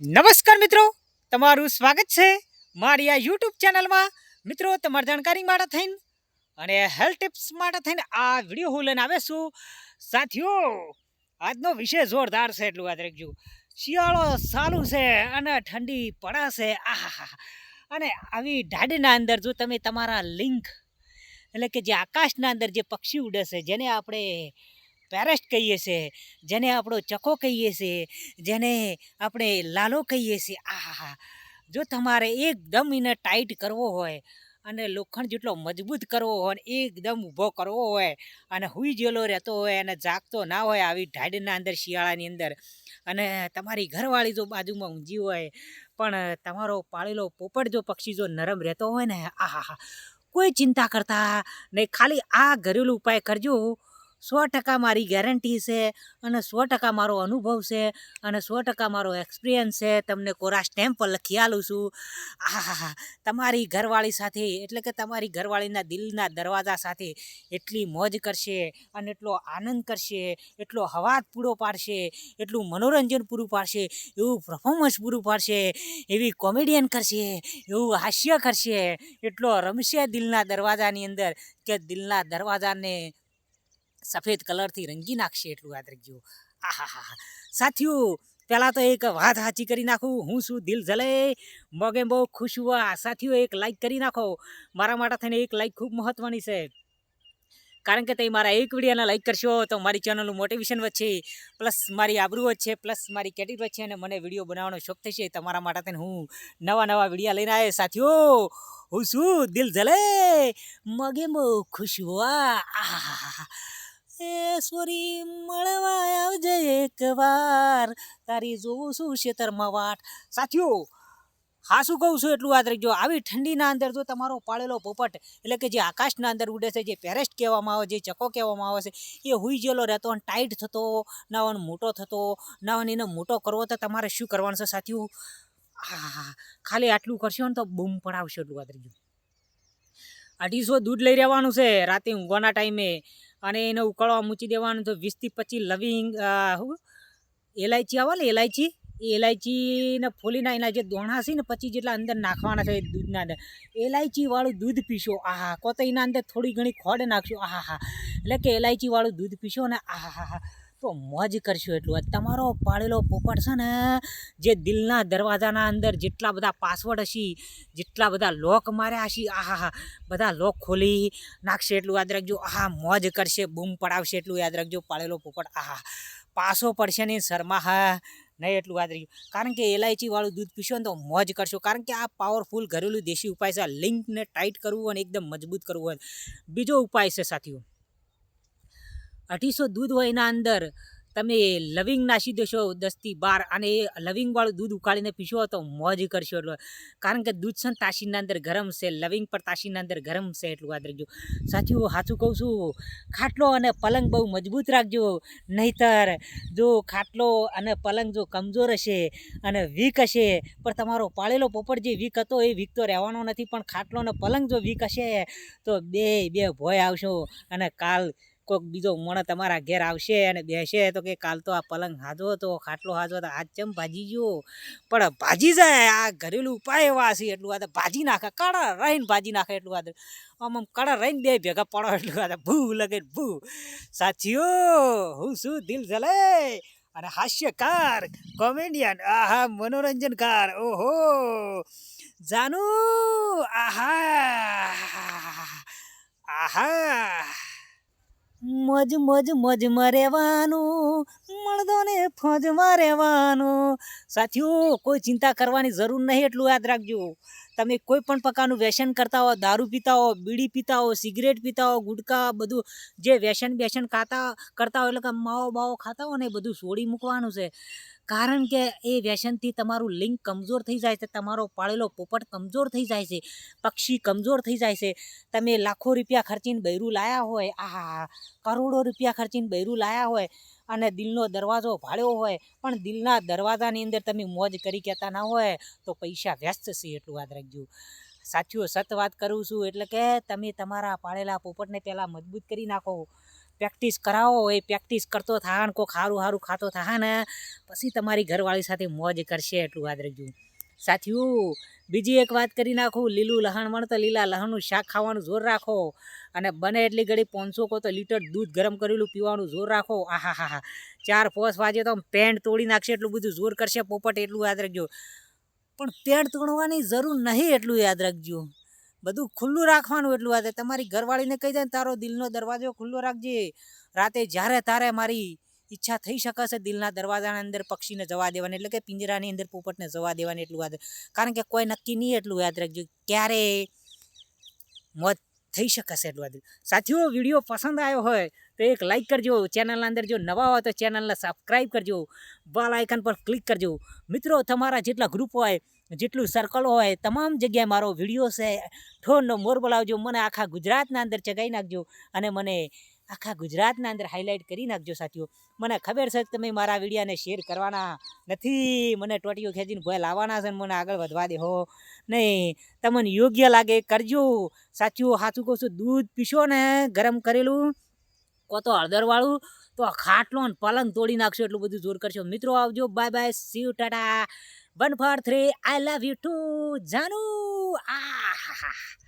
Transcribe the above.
નમસ્કાર મિત્રો, તમારું સ્વાગત છે મારી આ યુટ્યુબ ચેનલમાં. મિત્રો, તમારી જાણકારી માટે થઈને અને હેલ્થ ટિપ્સ માટે થઈને આ વીડિયો હું લઈને આવે છું. સાથીઓ, આજનો વિષય જોરદાર છે, એટલું યાદ રાખજો. શિયાળો ચાલુ છે અને ઠંડી પડાશે. આહા અને આવી ઢાડીના અંદર જો તમે તમારા લિંક એટલે કે જે આકાશના અંદર જે પક્ષી ઉડે છે, જેને આપણે પેરેસ્ટ કહીએ છીએ જેને આપણો ચકો કહીએ છીએ જેને આપણે લાલો કહીએ છીએ આહા જો તમારે એકદમ એને ટાઈટ કરવો હોય અને લોખંડ જેટલો મજબૂત કરવો હોય અને એકદમ ઊભો કરવો હોય અને હુઈ જેલો રહેતો હોય અને જાગતો ના હોય આવી ઢાડના અંદર, શિયાળાની અંદર અને તમારી ઘરવાળી જો બાજુમાં ઊંઘી હોય, પણ તમારો પાળેલો પોપટ જો પક્ષી જો નરમ રહેતો હોય ને આહા કોઈ ચિંતા કરતા નહીં. ખાલી આ ઘરેલું ઉપાય કરજો. સો ટકા મારી ગેરંટી છે અને સો ટકા મારો અનુભવ છે અને સો ટકા મારો એક્સપિરિયન્સ છે. તમને કોરા સ્ટેમ્પ પર લખી આલું છું. આહા તમારી ઘરવાળી સાથે, એટલે કે તમારી ઘરવાળીના દિલના દરવાજા સાથે એટલી મોજ કરશે અને એટલો આનંદ કરશે, એટલો હવાજ પૂરો પાડશે, એટલું મનોરંજન પૂરું પાડશે, એવું પરફોર્મન્સ પૂરું પાડશે, એવી કોમેડિયન કરશે, એવું હાસ્ય કરશે, એટલો રમશે દિલના દરવાજાની અંદર કે દિલના દરવાજાને સફેદ કલરથી રંગી નાખશે એટલું યાદ રાખજો. આહા સાથીઓ, પહેલાં તો એક વાત સાચી કરી નાખું. હું શું દિલ જલે. મગે બહુ ખુશ હુઆ સાથીઓ, એક લાઈક કરી નાખો. મારા માટે થઈને એક લાઈક ખૂબ મહત્ત્વની છે. કારણ કે તમે મારા એક વિડીયોને લાઈક કરશો તો મારી ચેનલનું મોટિવેશન વધશે. પ્લસ મારી આબરૂ વધશે. પ્લસ મારી કેટેગરી વધશે અને મને વીડિયો બનાવવાનો શોખ થશે. તમારા માટે થઈને હું નવા નવા વિડીયા લઈને આવે સાથીઓ, હું શું દિલ જલે. મગે બહુ ખુશ હુઆ આહા એ સોરી મળવા આવજે એકવાર. તારી જોઉં છું ખેતરમાં વાટ? સાથીઓ, હા શું કહું છું એટલું યાદ રાખજો. આવી ઠંડીના અંદર જો તમારો પાળેલો પોપટ, એટલે કે જે આકાશના અંદર ઉડે છે, જે પેરેસ્ટ કહેવામાં આવે, જે ચકો કહેવામાં આવે છે, એ હુઈ ગયેલો રહેતો અને ટાઈટ થતો, ના મોટો થતો, ના એને મોટો કરવો, તો તમારે શું કરવાનું છે સાથીઓ? હા ખાલી આટલું કરશો ને તો બૂમ પડાવશો એટલું યાદ રાખજો. અઢીસો દૂધ લઈ રહેવાનું છે, રાતે ઊંઘવાના ટાઈમે. અને એને ઉકાળવા મૂકી દેવાનું. તો વીસથી પચીસ લવિંગ એલાયચી આવે ને, એલાયચી. એ એલાયચીને ફોલીના એના જે દોણા છે ને પછી જેટલા અંદર નાખવાના છે દૂધના અંદર. એલાયચીવાળું દૂધ પીશો. આહા કો તો એના અંદર થોડી ઘણી ખોડ નાખશો. આહા હા એટલે કે એલાયચીવાળું દૂધ પીશો ને આહા હા તો મોજ કરશો એટલું. તમારો પાળેલો પોપટ છે ને, જે દિલના દરવાજાના અંદર જેટલા બધા પાસવર્ડ હશે, જેટલા બધા લોક માર્યા હશે આહા બધા લોક ખોલી નાખશે એટલું યાદ રાખજો. આહા, મોજ કરશે, બૂમ પડાવશે એટલું યાદ રાખજો પાળેલો પોપટ. આહા પાસો પડશે ને શર્મા હા, નહીં એટલું યાદ રહ્યું કારણ કે એલાયચીવાળું દૂધ પીશો ને તો મોજ કરશો. કારણ કે આ પાવરફુલ ઘરેલું દેશી ઉપાય છે. આ લિંકને ટાઈટ કરવું અને એકદમ મજબૂત કરવું હોય. બીજો ઉપાય છે, સાથીઓ. અઢીસો દૂધ હોય એના અંદર, તમે લવિંગ નાસી દેશો દસથી બાર, અને એ લવિંગવાળું દૂધ ઉકાળીને પીશો તો મોજ કરશો એટલું. કારણ કે દૂધ છે ને તાશીના અંદર ગરમ છે, લવિંગ પર તાસીના અંદર ગરમ છે એટલું યાદ રાખજો. સાચું સાચું કહું છું, ખાટલો અને પલંગ બહુ મજબૂત રાખજો. નહીતર જો ખાટલો અને પલંગ જો કમજોર હશે અને વીક હશે, પણ તમારો પાળેલો પોપટ જે વીક હતો એ વીક તો રહેવાનો નથી, પણ ખાટલો અને પલંગ જો વીક હશે, તો બે બે ભોય આવશો અને કાલ કોઈક બીજો મણ તમારા ઘેર આવશે અને બેસે તો કે કાલ તો આ પલંગ હાજો હતો, ખાટલો હાજો હતો, આજ ચમ ભાજી ગયો? પણ ભાજી જાય, આ ઘરેલું ઉપાય એવા છે એટલું આ ભાજી નાખે કડા રહીને ભાજી નાખે એટલું આ આમ આમ કડા રહીને બે ભેગા પડો એટલું આ ભૂ લગે ભૂ. સાચીઓ હું શું દિલ જલે અને હાસ્યકાર, કોમેડિયન, આહા, મનોરંજનકાર, ઓહો. જાનુ, આહા. આહા. મોજ, મજ મોજમાં રહેવાનું મળદોને ફોજમાં રહેવાનું સાથીઓ, કોઈ ચિંતા કરવાની જરૂર નહીં, એટલું યાદ રાખજો. તમે કોઈ પણ પ્રકારનું વ્યસન કરતા હો, દારૂ પીતા હો, બીડી પીતા હો, સિગરેટ પીતા હો, ગુટકા, બધું જે વ્યસન બેસન ખાતા કરતા હોય એટલે કે માવો બાવો ખાતા હો ને એ બધું છોડી મૂકવાનું છે. કારણ કે એ વ્યસનથી તમારું લિંક કમજોર થઈ જાય છે, તમારો પાળેલો પોપટ કમજોર થઈ જાય છે, પક્ષી કમજોર થઈ જાય છે. તમે લાખો રૂપિયા ખર્ચીને બૈરું લાયા હોય આ કરોડો રૂપિયા ખર્ચીને બૈરું લાયા હોય અને દિલનો દરવાજો ભાળ્યો હોય, પણ દિલના દરવાજાની અંદર તમે મોજ કરી કહેતા ના હોય, તો પૈસા વ્યસ્ત છે એટલું યાદ રાખજો. સાચું સત વાત કરું છું એટલે કે તમે તમારા પાળેલા પોપટને પહેલાં મજબૂત કરી નાખો. પ્રેક્ટિસ કરાવો, એ પ્રેક્ટિસ કરતો થા ને કોક સારું સારું ખાતો થા ને પછી તમારી ઘરવાળી સાથે મોજ કરશે એટલું યાદ રાખજો. સાથીઓ, બીજી એક વાત કરી નાખું. લીલું લહણ મળે તો લીલા લહણનું શાક ખાવાનું જોર રાખો. અને બને એટલી ઘડી પાંચસો કો તો લીટર દૂધ ગરમ કરેલું પીવાનું જોર રાખો. આહા હા હા ચાર પોસ વાજે તો પેન્ટ તોડી નાખશે એટલું બધું જોર કરશે, પોપટ એટલું યાદ રાખજો. પણ પેન્ટ તોડવાની જરૂર નહીં એટલું યાદ રાખજો. બધું ખુલ્લું રાખવાનું એટલું યાદ તમારી ઘરવાળીને કહી દે તારો દિલનો દરવાજો ખુલ્લો રાખજે. રાતે જ્યારે તારે મારી ઈચ્છા થઈ શકશે દિલના દરવાજાના અંદર પક્ષીને જવા દેવાની, એટલે કે પિંજરાની અંદર પોપટને જવા દેવાની એટલું યાદ કારણ કે કોઈ નક્કી નહીં એટલું યાદ રાખજો ક્યારે મોત થઈ શકશે એટલું યાદ. સાથીઓ, વીડિયો પસંદ આવ્યો હોય તો એક લાઇક કરજો. ચેનલના અંદર જો નવા હોય તો ચેનલને સબસ્ક્રાઈબ કરજો. બાલ આઇકન પર ક્લિક કરજો. મિત્રો, તમારા જેટલા ગ્રુપ હોય, જેટલું સર્કલ હોય, તમામ જગ્યાએ મારો વીડિયો છે. ઠોરનો મોર બોલાવજો. મને આખા ગુજરાતના અંદર ચગાવી નાખજો અને મને આખા ગુજરાતના અંદર હાઇલાઇટ કરી નાખજો સાથીઓ. મને ખબર છે કે તમે મારા વિડીયાને શેર કરવાના નથી. મને ટોટીઓ ખેંચીને ભય લાવવાના છે ને મને આગળ વધવા દેહો નહીં, તમને યોગ્ય લાગે કરજો. સાચું સાચું કહું છું દૂધ પીશો ને, ગરમ કરેલું કો તો હળદરવાળું, તો ખાટલો ને પલંગ તોડી નાખશો એટલું બધું જોર કરશો. મિત્રો, આવજો. Bye bye see tata one four three I love you too Janu. આ